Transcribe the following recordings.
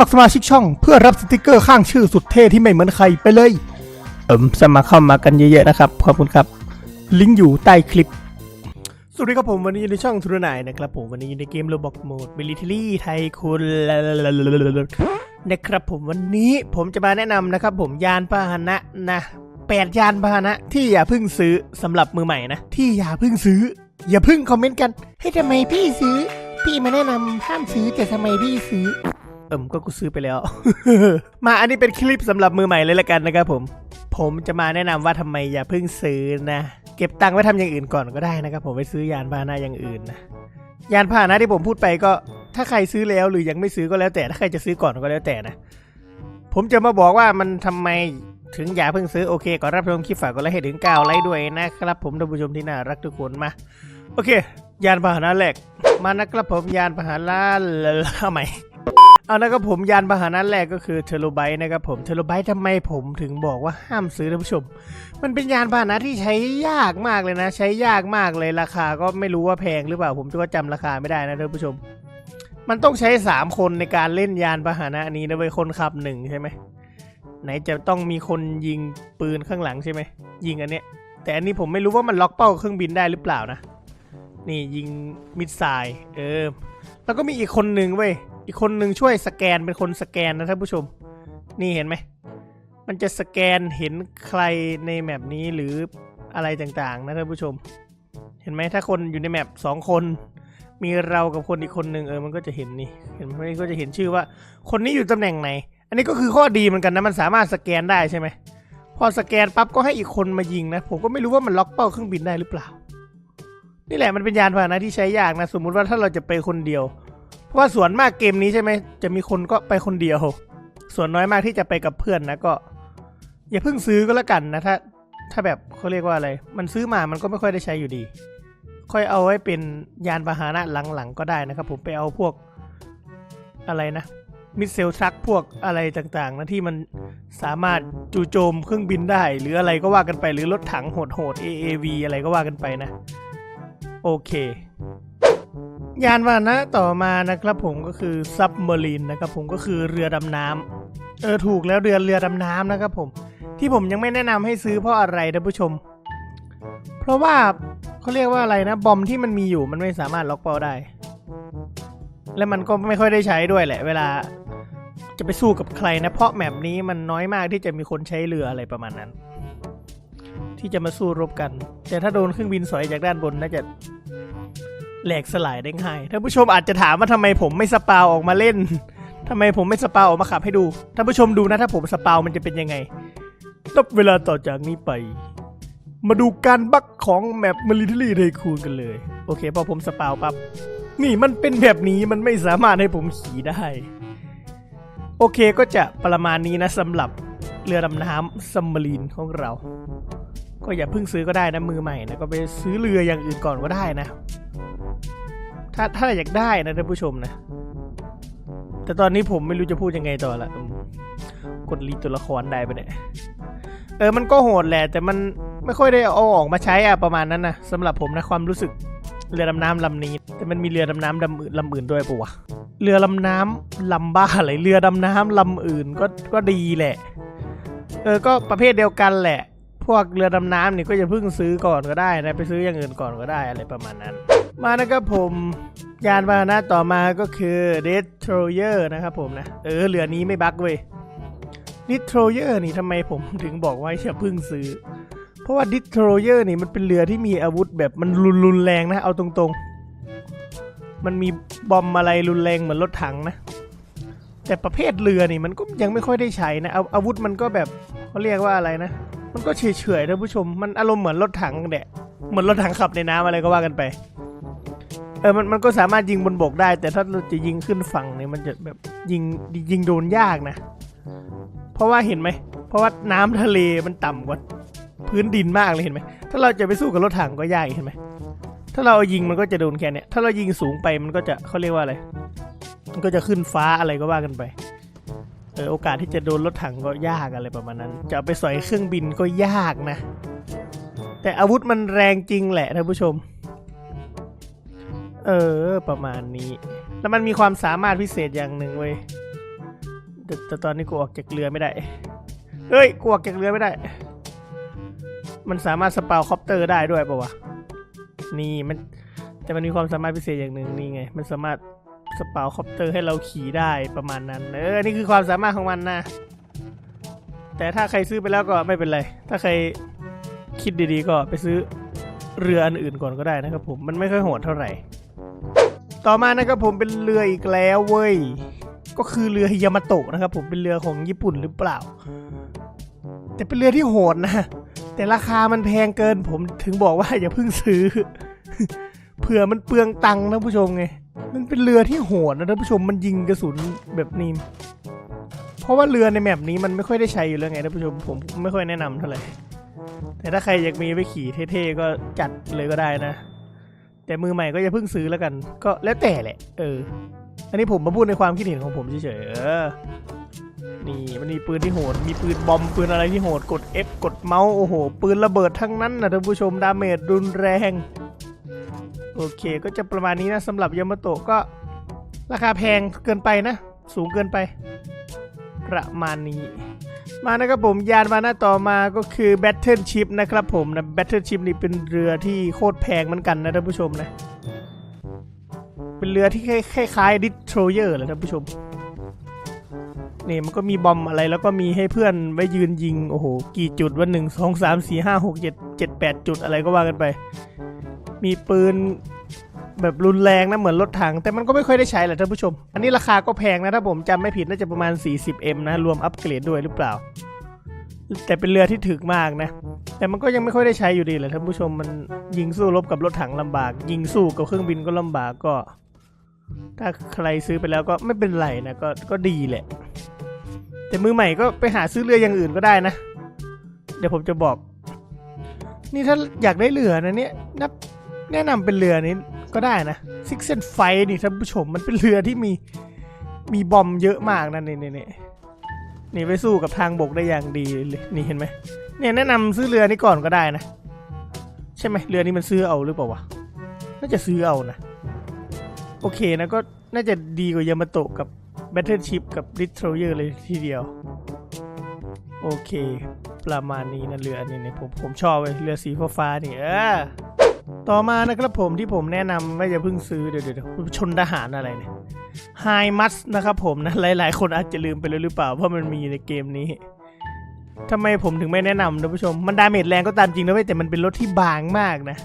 มัครสมาชิกช่องเพื่อรับสติกเกอร์ข้างชื่อสุดเท่ที่ไม่เหมือนใครไปเลย เอิมสมัครเข้ามากันเยอะๆนะครับ ขอบคุณครับ ลิงก์อยู่ใต้คลิป สวัสดีครับผมวันนี้อยู่ในช่องทุรนายนะครับผมวันนี้อยู่ในเกมโรบอกโหมดมิลิเทอรี่ไทยคุณนะครับผมวันนี้ผมจะมาแนะนำนะครับผมยานพาหนะนะแปดยานพาหนะที่อย่าเพิ่งซื้อสำหรับมือใหม่นะ ที่อย่าเพิ่งซื้อ อย่าเพิ่งคอมเมนต์กันให้ยทำไมพี่ซื้อ พี่มาแนะนำห้ามซื้อแต่ทำไมพี่ซื้อ เอิมก็กูซื้อไปแล้ว มาอันนี้เป็นคลิปสำหรับมือใหม่เลยละกันนะครับผม ผมจะมาแนะนำว่าทำไมอย่าเพิ่งซื้อนะ เก็บตังค์ไว้ทำอย่างอื่นก่อนก็ได้นะครับผมไปซื้อยานพาหนะอย่างอื่นนะยานพาหนะที่ผมพูดไปก็ ถ้าใครซื้อแล้วหรือยังไม่ซื้อก็แล้วแต่ถ้าใครจะซื้อก่อนก็แล้วแต่นะ ผมจะมาบอกว่ามันทำไมถึงอย่าเพิ่งซื้อโอเคก่อนรับชมคลิปฝากกดไลค์ให้ถึง9ไลค์ด้วยนะครับ ผมท่านผู้ชมที่น่ารักทุกคนมา โอเค ยานพาหนะแรกมานะครับผมยานพาหนะเอาใหม่ เอานะครับผมยานพาหนะแรกก็คือเทโลไบต์นะครับผมเทโลไบต์ทำไมผมถึงบอกว่าห้ามซื้อท่านผู้ชม มันเป็นยานพาหนะที่ใช้ยากมากเลยนะ ใช้ยากมากเลยราคาก็ไม่รู้ว่าแพงหรือเปล่า ผมก็จำราคาไม่ได้นะท่านผู้ชม มันต้องใช้สามคนในการเล่นยานพาหนะนี้นะเว้ยคนขับหนึ่งใช่ไหมไหนจะต้องมีคนยิงปืนข้างหลังใช่ไหมยิงอันเนี้ย แต่อันนี้ผมไม่รู้ว่ามันล็อกเป้าเครื่องบินได้หรือเปล่านะ นี่ยิงมิดไซล์เออแล้วก็มีอีกคนหนึ่งเว้ย อีกคนหนึ่งช่วยสแกนเป็นคนสแกนนะท่านผู้ชม นี่เห็นไหม มันจะสแกนเห็นใครในแมปนี้หรืออะไรต่างๆนะท่านผู้ชม เห็นไหมถ้าคนอยู่ในแมปสองคน มีเรากับคนอีกคนหนึ่งเออมันก็จะเห็นนี่เห็นไหมมันก็จะเห็นชื่อว่า คนนี้อยู่ตำแหน่งไหน อันนี้ก็คือข้อดีเหมือนกันนะมันสามารถสแกนได้ใช่ไหมพอสแกนปั๊บก็ให้อีกคนมายิงนะ ผมก็ไม่รู้ว่ามันล็อกเป้าเครื่องบินได้หรือเปล่า นี่แหละมันเป็นยานพาหนะที่ใช้ยากนะ สมมุติว่าถ้าเราจะไปคนเดียว ว่าส่วนมากเกมนี้ใช่ไหม จะมีคนก็ไปคนเดียว ส่วนน้อยมากที่จะไปกับเพื่อนนะก็ อย่าเพิ่งซื้อก็แล้วกันนะถ้า ถ้าแบบเขาเรียกว่าอะไร มันซื้อมามันก็ไม่ค่อยได้ใช้อยู่ดี ค่อยเอาไว้เป็นยานพาหนะหลังๆก็ได้นะครับ ผมไปเอาพวกอะไรนะมิสเซลทรัคพวกอะไรต่างๆนะที่มันสามารถจู่โจมเครื่องบินได้ หรืออะไรก็ว่ากันไปหรือรถถังโหดๆ AAV อะไรก็ว่ากันไปนะ โอเค ยานพาหนะต่อมานะครับผมก็คือซับเมอรีนนะครับผมก็คือเรือดำน้ำเออถูกแล้วเรือเรือดำน้ำนะครับผมที่ผมยังไม่แนะนำให้ซื้อเพราะอะไรท่านผู้ชม เพราะว่าเขาเรียกว่าอะไรนะบอมที่มันมีอยู่มันไม่สามารถล็อกเป้าได้ และมันก็ไม่ค่อยได้ใช้ด้วยแหละ เวลาจะไปสู้กับใครนะ เพราะแมปนี้มันน้อยมากที่จะมีคนใช้เรืออะไรประมาณนั้น ที่จะมาสู้รบกัน แต่ถ้าโดนเครื่องบินสอยจากด้านบนน่าจะ แหลกสลายได้ง่ายท่านผู้ชมอาจจะถามว่าทำไมผมไม่สปาวออกมาเล่นทำไมผมไม่สปาวออกมาขับให้ดูท่านผู้ชมดูนะถ้าผมสปาวมันจะเป็นยังไงนับเวลาต่อจากนี้ไป มาดูการบักของแมปมิลิเทอรี่ไทคูนกันเลย โอเคพอผมสปาวปั๊บนี่มันเป็นแบบนี้มันไม่สามารถให้ผมขี่ได้ โอเคก็จะประมาณนี้นะสำหรับเรือดำน้ำซัมมารีนของเรา ก็อย่าเพิ่งซื้อก็ได้นะมือใหม่นะก็ไปซื้อเรืออย่างอื่นก่อนก็ได้นะ ถ้าถ้าอยากได้นะท่านผู้ชมนะ แต่ตอนนี้ผมไม่รู้จะพูดยังไงต่อละกดรีตัวละครได้ปะเนี่ย เออมันก็โหดแหละ แต่มันไม่ค่อยได้เอาออกมาใช้อะประมาณนั้นนะสำหรับผมนะความรู้สึกเรือดำน้ำลำนี้ แต่มันมีเรือดำน้ำลำอื่นลำอื่นด้วยปะวะเรือลำน้ำลำบ้าอะไรเรือดำน้ำลำอื่นก็ก็ดีแหละ เออก็ประเภทเดียวกันแหละ พวกเรือดำน้ำนี่ก็อย่าเพิ่งซื้อก่อนก็ได้นะไปซื้ออย่างอื่นก่อนก็ได้อะไรประมาณนั้น มานะครับผมยานพาหนะต่อมาก็คือ Destroyer นะครับผมนะ เออเรือนี้ไม่บั๊กเว้ย Destroyer นี่ทำไมผมถึงบอกว่าอย่าพิ่งซื้อ เพราะว่า Destroyer นี่มันเป็นเรือที่มีอาวุธแบบมันรุนรุนแรงนะ เอาตรงๆ มันมีบอมอะไรรุนแรงเหมือนรถถังนะ แต่ประเภทเรือนี่มันก็ยังไม่ค่อยได้ใช้นะอาอาวุธมันก็แบบเขาเรียกว่าอะไรนะ มันก็เฉยๆท่านผู้ชม มันอารมณ์เหมือนรถถังแหละเหมือนรถถังขับในน้ำอะไรก็ว่ากันไป เออมันมันก็สามารถยิงบนบกได้ แต่ถ้าเราจะยิงขึ้นฝั่งเนี่ยมันจะแบบยิงยิงโดนยากนะ เพราะว่าเห็นไหม เพราะว่าน้ำทะเลมันต่ำกว่าพื้นดินมากเลยเห็นไหม ถ้าเราจะไปสู้กับรถถังก็ยากเห็นไหม ถ้าเราเอายิงมันก็จะโดนแค่เนี้ยถ้าเรายิงสูงไปมันก็จะเขาเรียกว่าอะไร มันก็จะขึ้นฟ้าอะไรก็ว่ากันไปเออโอกาสที่จะโดนรถถังก็ยากอะไรประมาณนั้น จะไปสอยเครื่องบินก็ยากนะ แต่อาวุธมันแรงจริงแหละท่านผู้ชม เออ ประมาณนี้ แล้วมันมีความสามารถพิเศษอย่างหนึ่งเว้ยแต่ตอนนี้กูออกจากเรือไม่ได้เฮ้ยกูออกจากเรือไม่ได้ มันสามารถสปาวคอปเตอร์ได้ด้วยปะวะ นี่มัน แต่มันมีความสามารถพิเศษอย่างหนึ่งนี่ไง มันสามารถสปาวคอปเตอร์ให้เราขี่ได้ประมาณนั้น เออ นี่คือความสามารถของมันนะ แต่ถ้าใครซื้อไปแล้วก็ไม่เป็นไร ถ้าใครคิดดีๆก็ไปซื้อเรืออันอื่นก่อนก็ได้นะครับผม มันไม่ค่อยโหดเท่าไหร่ ต่อมานะครับผมเป็นเรืออีกแล้วเว้ย ก็คือเรือฮิยามาโตะนะครับผมเป็นเรือของญี่ปุ่นหรือเปล่า แต่เป็นเรือที่โหดนะ แต่ราคามันแพงเกินผมถึงบอกว่าอย่าเพิ่งซื้อ เผื่อมันเปลืองตังค์นะผู้ชมไง มันเป็นเรือที่โหดนะท่านผู้ชมมันยิงกระสุนแบบนี้ เพราะว่าเรือในแมปนี้มันไม่ค่อยได้ใช้อยู่แล้วไงท่านผู้ชมผมไม่ค่อยแนะนำเท่าไหร่ แต่ถ้าใครอยากมีไปขี่เท่ๆก็จัดเลยก็ได้นะ แต่มือใหม่ก็อย่าเพิ่งซื้อแล้วกัน ก็แล้วแต่แหละ เออ อันนี้ผมมาพูดในความคิดเห็นของผมเฉยๆเออนี่มันมีปืนที่โหด มีปืนบอมปืนอะไรที่โหด กด F กดเมาส์โอ้โห ปืนระเบิดทั้งนั้นนะท่านผู้ชมดาเมจรุนแรง โอเค ก็จะประมาณนี้นะสำหรับยามาโตะก็ ราคาแพงเกินไปนะ สูงเกินไป ประมาณนี้ มานะครับผมยานมาหน้าต่อมาก็คือ Battle Ship นะครับผมนะ Battle Ship นี่เป็นเรือที่โคตรแพงเหมือนกันนะท่านผู้ชมนะ เป็นเรือที่คล้ายๆ Destroyer แหละท่านผู้ชม นี่มันก็มีบอมอะไรแล้วก็มีให้เพื่อนไว้ยืนยิง โอ้โห กี่จุดวันหนึ่งสองสามสี่ห้าหกเจ็ดเจ็ดแปดจุดอะไรก็ว่ากันไป มีปืน แบบรุนแรงนะเหมือนรถถัง แต่มันก็ไม่ค่อยได้ใช้แหละท่านผู้ชม อันนี้ราคาก็แพงนะถ้าผมจำไม่ผิดน่าจะประมาณ 40M นะ รวมอัปเกรดด้วยหรือเปล่า แต่เป็นเรือที่ถึกมากนะ แต่มันก็ยังไม่ค่อยได้ใช้อยู่ดีแหละท่านผู้ชมมันยิงสู้รบกับรถถังลำบาก ยิงสู้กับเครื่องบินก็ลำบากก็ ถ้าใครซื้อไปแล้วก็ไม่เป็นไรนะก็ก็ดีแหละ แต่มือใหม่ก็ไปหาซื้อเรืออย่างอื่นก็ได้นะ เดี๋ยวผมจะบอก นี่ถ้าอยากได้เรือนะเนี่ยนับแนะนำเป็นเรือนี้ ก็ได้นะซิกเซนไฟนี่ท่านผู้ชมมันเป็นเรือที่มีมีบอมเยอะมากนะเนี่นี่นี่ยนี่ไปสู้กับทางบกได้อย่างดีเลยนี่เห็นไหมเนี่ยแนะนำซื้อเรือนี้ก่อนก็ได้นะ ใช่ไหมเรือนี้มันซื้อเอาหรือเปล่าวะน่าจะซื้อเอานะ โอเคนะก็น่าจะดีกว่ายามาโตะกับ Battleship กับ Destroyer เลยทีเดียว โอเค ประมาณนี้นะเรือนนี้เนี่ยผมผมชอบเลยเรือสีฟ้าๆนี่เออ ต่อมานะครับผมที่ผมแนะนำว่าอย่าเพิ่งซื้อเดี๋ยวเดี๋ยวชนทหารอะไรเนี่ยไฮมัสนะครับผมนะหลาย ๆ คนอาจจะลืมไปแล้วหรือเปล่าเพราะมันมีในเกมนี้ทำไมผมถึงไม่แนะนำท่านผู้ชม มันดาเมจแรงก็ตามจริงนะเว้ยแต่มันเป็นรถที่บางมากนะ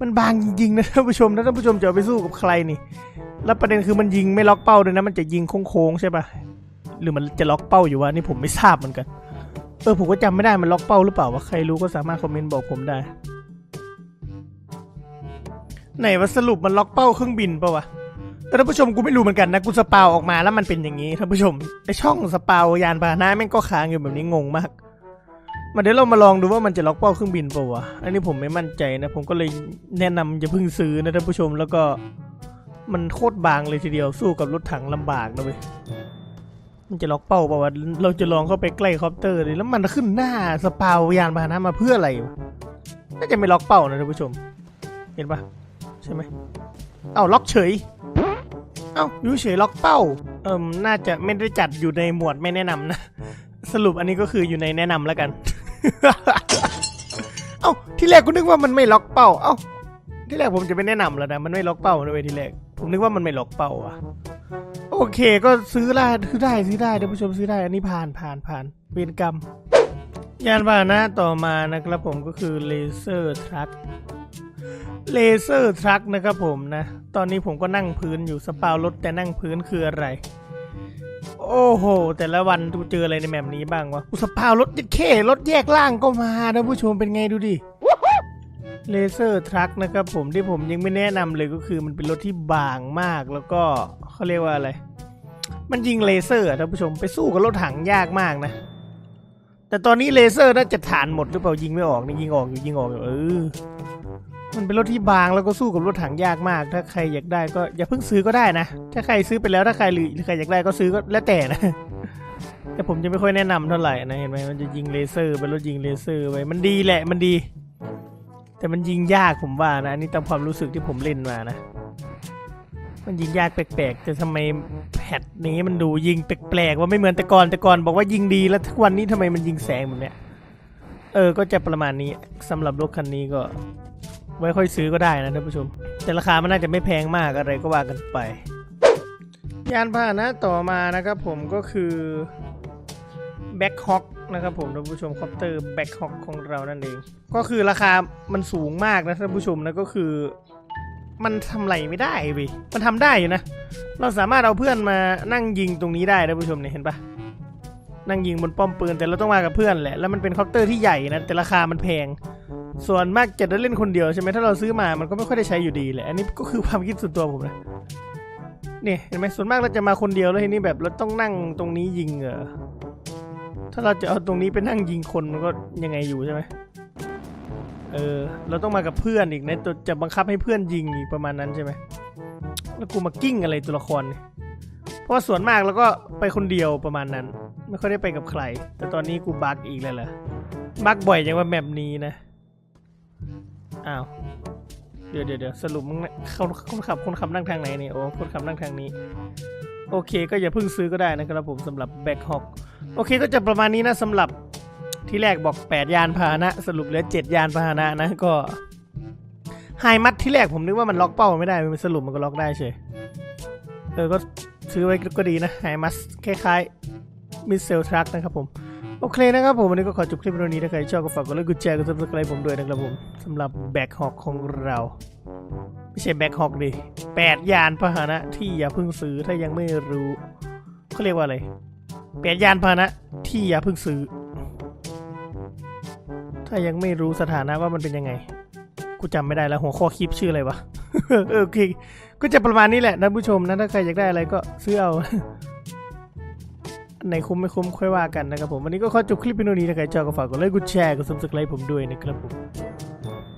มันบางจริงๆนะท่านผู้ชมถ้าท่านผู้ชมจะไปสู้กับใครนี่ แล้วประเด็นคือมันยิงไม่ล็อกเป้าด้วยนะมันจะยิงโค้งๆใช่ปะหรือมันจะล็อกเป้าอยู่วะนี่ผมไม่ทราบเหมือนกัน เออผมก็จำไม่ได้มันล็อกเป้าหรือเปล่าวะใครรู้ก็สามารถคอมเมนต์บอกผมได้ ไหนว่าสรุปมันล็อกเป้าเครื่องบินปะวะท่านผู้ชมกูไม่รู้เหมือนกันนะกูสปาวออกมาแล้วมันเป็นอย่างนี้ท่านผู้ชมไอช่องสปาวยานพาหนะแม่งก็ค้างอยู่แบบนี้งงมากมาเดี๋ยวเรามาลองดูว่ามันจะล็อกเป้าเครื่องบินปะวะอันนี้ผมไม่มั่นใจนะ ผมก็เลยแนะนำอย่าเพิ่งซื้อนะท่านผู้ชมแล้วก็มันโคตรบางเลยทีเดียวสู้กับรถถังลำบากนะเว้ยมันจะล็อกเป้าปล่าวะเราจะลองเข้าไปใกล้คอปเตอร์เลยแล้วมันขึ้นหน้าสปาวยานพาหนะมาเพื่ออะไรวะน่าจะไม่ล็อกเป้านะท่านผู้ชม เห็นปะ ใช่ไหมเอ้าล็อกเฉย เอ้าอยู่เฉยล็อกเป้า เอิมน่าจะไม่ได้จัดอยู่ในหมวดไม่แนะนำนะ สรุปอันนี้ก็คืออยู่ในแนะนำแล้วกัน เอ้าที่แรกกูนึกว่ามันไม่ล็อกเป้า เอ้าที่แรกผมจะไม่แนะนำแล้วนะมันไม่ล็อกเป้าเลยที่แรก ผมนึกว่ามันไม่ล็อกเป้าอะโอเคก็ซื้อได้ซื้อได้ซื้อได้ท่านผู้ชมซื้อได้อันนี้ผ่านผ่านผ่านเวรกรรม ยานพาหนะต่อมานะครับผมก็คือเลเซอร์ทรัคเลเซอร์ทรัคนะครับผมนะ ตอนนี้ผมก็นั่งพื้นอยู่สปาวรถแต่นั่งพื้นคืออะไร โอ้โห แต่ละวันกูเจออะไรในแมปนี้บ้างวะกูสปาวรถยัดเข้รถแยกล่างก็มาท่านผู้ชมเป็นไงดูดิเลเซอร์ทรัคนะครับผมที่ผมยังไม่แนะนำเลยก็คือมันเป็นรถที่บางมากแล้วก็เขาเรียกว่าอะไร มันยิงเลเซอร์ท่านผู้ชมไปสู้กับรถถังยากมากนะ แต่ตอนนี้เลเซอร์น่าจะฐานหมดหรือเปล่ายิงไม่ออกนี่ยิงออกอยู่ยิงออกอยู่เออ มันเป็นรถที่บางแล้วก็สู้กับรถถังยากมาก ถ้าใครอยากได้ก็อย่าเพิ่งซื้อก็ได้นะ ถ้าใครซื้อไปแล้วถ้าใครหรือใครอยากได้ก็ซื้อก็แล้วแต่นะ แต่ผมจะไม่ค่อยแนะนำเท่าไหร่นะเห็นไหมมันจะยิงเลเซอร์เป็นรถยิงเลเซอร์ไว้มันดีแหละมันดี แต่มันยิงยากผมว่านะอันนี้ตามความรู้สึกที่ผมเล่นมานะ มันยิงยากแปลกๆ แต่ทำไมแพทนี้มันดูยิงแปลกๆ ว่าไม่เหมือนแต่ก่อนแต่ก่อนบอกว่ายิงดีแล้วทุกวันนี้ทำไมมันยิงแสงแบบเนี้ย เออ ก็จะประมาณนี้สำหรับรถคันนี้ก็ ไว้ค่อยซื้อก็ได้นะท่านผู้ชม แต่ราคามันน่าจะไม่แพงมากอะไรก็ว่ากันไป ยานพาหนะต่อมานะครับผมก็คือแบ็คฮอ k นะครับผมท่านผู้ชมคอปเตอร์แบ็คฮอ k ของเรานั่นเอง ก็คือราคามันสูงมากนะท่านผู้ชมนะก็คือ มันทำไรไม่ได้เว้ยมันทำได้อยู่นะ เราสามารถเอาเพื่อนมานั่งยิงตรงนี้ได้ท่านผู้ชมเนี่ยเห็นปะนั่งยิงบนป้อมปืนแต่เราต้องมากับเพื่อนแหละ แล้วมันเป็นคอปเตอร์ที่ใหญ่นะแต่ราคามันแพง ส่วนมากจะได้เล่นคนเดียวใช่ไหมถ้าเราซื้อมามันก็ไม่ค่อยได้ใช้อยู่ดีแหละ อันนี้ก็คือความคิดส่วนตัวผมนะนี่เห็นไหมส่วนมากเราจะมาคนเดียวแล้วทีนี้แบบเราต้องนั่งตรงนี้ยิงเออถ้าเราจะเอาตรงนี้ไปนั่งยิงคนมันก็ยังไงอยู่ใช่ไหม เออ เราต้องมากับเพื่อนอีกนะจะจะบังคับให้เพื่อนยิงอีกประมาณนั้นใช่ไหมแล้วกูมากิ้งอะไรตัวละครเนี่ยเพราะว่าส่วนมากเราก็ไปคนเดียวประมาณนั้น ไม่ค่อยได้ไปกับใคร แต่ตอนนี้กูบักอีกแล้วเหรอบักบ่อยจังว่าแบบนี้นะ อ้าว เดี๋ยวเดี๋ยวเดี๋ยวสรุปมึงนะเขาคนขับคนขับนั่งทางไหนเนี่ยโอ้คนขับนั่งทางนี้ โอเค ก็อย่าเพิ่งซื้อก็ได้นะครับผมสำหรับแบ็คฮอกโอเคก็จะประมาณนี้นะสำหรับ ที่แรกบอก 8 ยานพาหนะ สรุปเหลือ 7 ยานพาหนะนะก็ไฮมัดที่แรกผมนึกว่ามันล็อกเป้าไม่ได้สรุปมันก็ล็อกได้เฉยเออก็ซื้อไว้ก็ดีนะไฮมัสคล้ายๆมิสเซลทรัคนะครับผมโอเคนะครับผมวันนี้ก็ขอจบคลิปตรงนี้ถ้าใครชอบก็ฝากกดไลค์กดแชร์กดซับสไครต์ผมด้วยนะครับผมสำหรับแบ็คฮอกของเรา ไม่ใช่แบ็คฮอกดิแปดยานพาหนะที่อย่าเพิ่งซื้อถ้ายังไม่รู้เขาเรียกว่าอะไรแปดยานพาหนะที่อย่าเพิ่งซื้อ ถ้ายังไม่รู้สถานะว่ามันเป็นยังไง กูจำไม่ได้แล้วหัวข้อคลิปชื่ออะไรวะ เออโอเคก็จะประมาณนี้แหละท่านผู้ชมนะถ้าใครอยากได้อะไรก็ซื้อเอาในคุ้มไม่คุ้มค่อยว่ากันนะครับผม วันนี้ก็ขอจบคลิปเพียงเท่านี้นะใครชอบก็ฝากกดไลค์กดแชร์กดซับสไครต์ผมด้วยนะครับผม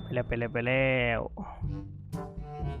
ไปแล้วไปแล้วไปแล้ว